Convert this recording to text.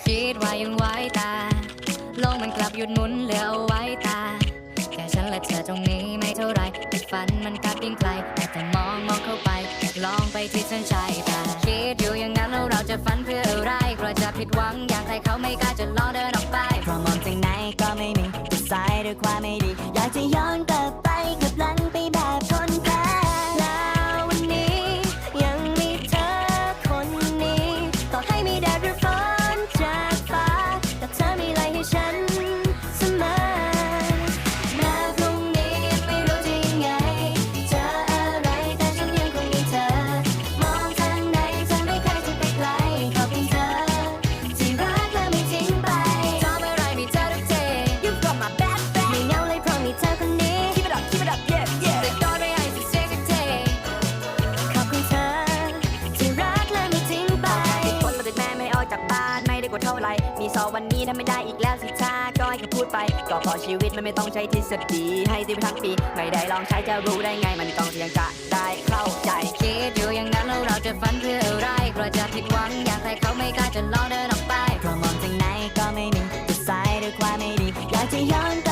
คิดว่ายังไหวตา โลกมันกลับหยุดหมุนเหลือเอาไว้ตา แค่ฉันและเธอตรงนี้ไม่เท่าไรแต่ฝันมันกลับยิ่งไกลแต่แต่มองมองเข้าไปอยากลองไปที่เส้นชัยแต่คิดอยู่อย่างนั้นแล้วเราจะฝันเพื่ออะไรกลัวจะผิดหวังอย่างใครเขาไม่กล้าจะลองเดินออกไปเพราะมองจากไหนก็ไม่มีแต่สายด้วยความไม่ดี อยากจะย้อน จากบ้านไม่ได้กว่าเท่าไร มีสอวันนี้ถ้าไม่ได้อีกแล้วสิชาก้อยก็พูดไป ก็พอชีวิตมันไม่ต้องใช้ทฤษฎีให้ติมทั้งปี ไม่ได้ลองใช้จะรู้ได้ไง มันต้องเสียงจะได้เข้าใจ คิดอยู่อย่างนั้นแล้วเราจะฝันเพื่ออะไรเราจะผิดหวังอยากให้เขาไม่กล้าจะลองเดินออกไปเพราะมองจากไหนก็ไม่มีจะสายด้วยความไม่ดีอยากจะย้อนกลับ